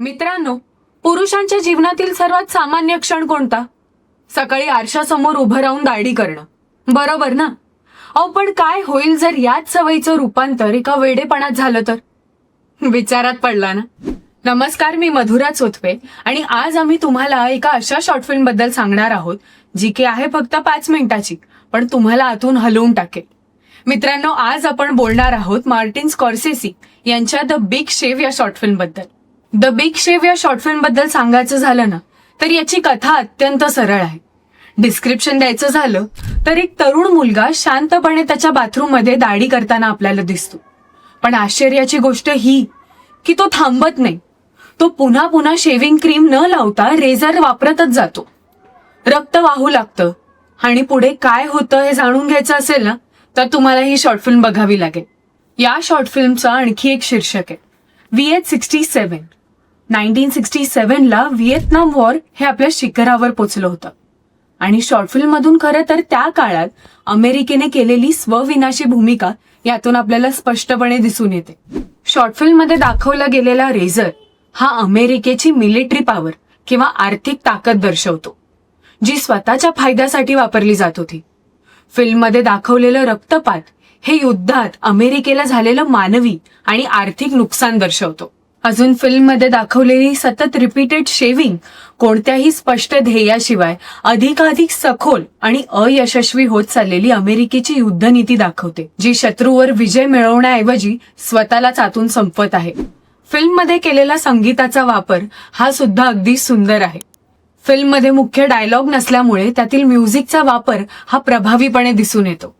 मित्रांनो पुरुषांच्या जीवनातील सर्वात सामान्य क्षण कोणता? सकाळी आरशासमोर उभं राहून दाढी करणं. बरोबर ना? अहो पण काय होईल जर याच सवयीचं रूपांतर एका वेडेपणात झालं तर? विचारात पडला ना? नमस्कार मी मधुरा चोथवे आणि आज आम्ही तुम्हाला एका अशा शॉर्ट फिल्मबद्दल सांगणार आहोत जी की आहे फक्त पाच मिनिटाची पण तुम्हाला आतून हलवून टाकेल. मित्रांनो आज आपण बोलणार आहोत मार्टिन स्कॉर्सेसी यांच्या द बिग शेव या शॉर्ट फिल्मबद्दल. द बिग शेव या शॉर्ट फिल्मबद्दल सांगायचं झालं ना तर याची कथा अत्यंत सरळ आहे. डिस्क्रिप्शन द्यायचं झालं तर एक तरुण मुलगा शांतपणे त्याच्या बाथरूममध्ये दाढी करताना आपल्याला दिसतो. पण आश्चर्याची गोष्ट ही की तो थांबत नाही. तो पुन्हा पुन्हा शेविंग क्रीम न लावता रेझर वापरतच जातो. रक्त वाहू लागतं. आणि पुढे काय होतं हे जाणून घ्यायचं असेल ना तर तुम्हाला ही शॉर्ट फिल्म बघावी लागेल. या शॉर्ट फिल्मचं आणखी एक शीर्षक आहे. V H sixty seven nineteen sixty सेव्हनला Vietnam war हे आपल्या शिखरावर पोचलं होतं. आणि शॉर्ट फिल्म मधून खरं तर त्या काळात अमेरिकेने केलेली स्वविनाशी भूमिका यातून आपल्याला स्पष्टपणे दिसून येते. शॉर्ट फिल्ममध्ये दाखवला गेलेला रेझर हा अमेरिकेची मिलिटरी पॉवर किंवा आर्थिक ताकद दर्शवतो जी स्वतःच्या फायद्यासाठी वापरली जात होती. फिल्ममध्ये दाखवलेलं रक्तपात हे युद्धात अमेरिकेला झालेलं मानवी आणि आर्थिक नुकसान दर्शवतो. अजून फिल्ममध्ये दाखवलेली सतत रिपीटेड शेविंग कोणत्याही स्पष्ट ध्येयाशिवाय अधिकाधिक सखोल आणि अयशस्वी होत चाललेली अमेरिकेची युद्धनीती दाखवते जी शत्रूवर विजय मिळवण्याऐवजी स्वतःला चातून संपवत आहे. फिल्ममध्ये केलेला संगीताचा वापर हा सुद्धा अगदी सुंदर आहे. फिल्ममध्ये मुख्य डायलॉग नसल्यामुळे त्यातील म्युझिकचा वापर हा प्रभावीपणे दिसून येतो.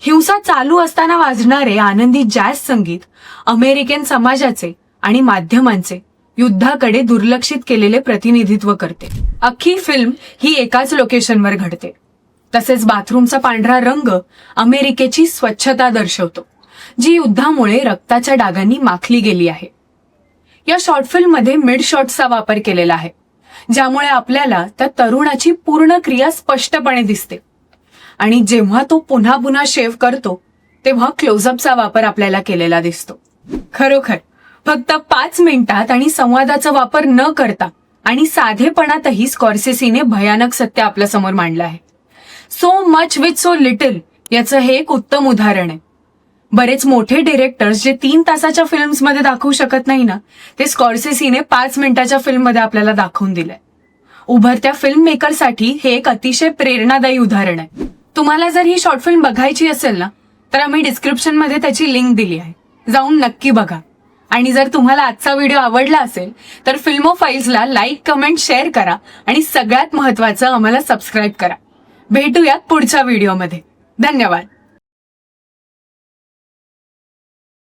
हिंसा चालू असताना वाजणारे आनंदी जॅझ संगीत अमेरिकन समाजाचे आणि माध्यमांचे युद्धाकडे दुर्लक्षित केलेले प्रतिनिधित्व करते. अख्खी फिल्म ही एकाच लोकेशनवर घडते. तसेच बाथरूमचा पांढरा रंग अमेरिकेची स्वच्छता दर्शवतो जी युद्धामुळे रक्ताच्या डागांनी माखली गेली आहे. या शॉर्ट फिल्ममध्ये मिड शॉट्सचा वापर केलेला आहे ज्यामुळे आपल्याला त्या तरुणाची पूर्ण क्रिया स्पष्टपणे दिसते. आणि जेव्हा तो पुन्हा पुन्हा शेव करतो तेव्हा क्लोजअपचा वापर आपल्याला केलेला दिसतो. खरोखर फक्त पाच मिनिटात आणि संवादाचा वापर न करता आणि साधेपणातही स्कॉर्सेसीने भयानक सत्य आपल्यासमोर मांडलं आहे. So much with so little याचं हे एक उत्तम उदाहरण आहे. बरेच मोठे डिरेक्टर्स जे तीन तासाच्या फिल्म्समध्ये दाखवू शकत नाही ना ते स्कॉर्सेसीने पाच मिनिटाच्या फिल्ममध्ये आपल्याला दाखवून दिलंय. उभरत्या फिल्म मेकरसाठी हे एक अतिशय प्रेरणादायी उदाहरण आहे. तुम्हाला जर ही शॉर्ट फिल्म बघायची असेल ना तर आम्ही डिस्क्रिप्शनमध्ये त्याची लिंक दिली आहे. जाऊन नक्की बघा. आणि जर तुम्हाला आजचा व्हिडिओ आवडला असेल तर फिल्मो फाईल्सला लाईक कमेंट शेअर करा आणि सगळ्यात महत्वाचं आम्हाला सबस्क्राईब करा. भेटूयात पुढच्या व्हिडिओमध्ये. धन्यवाद.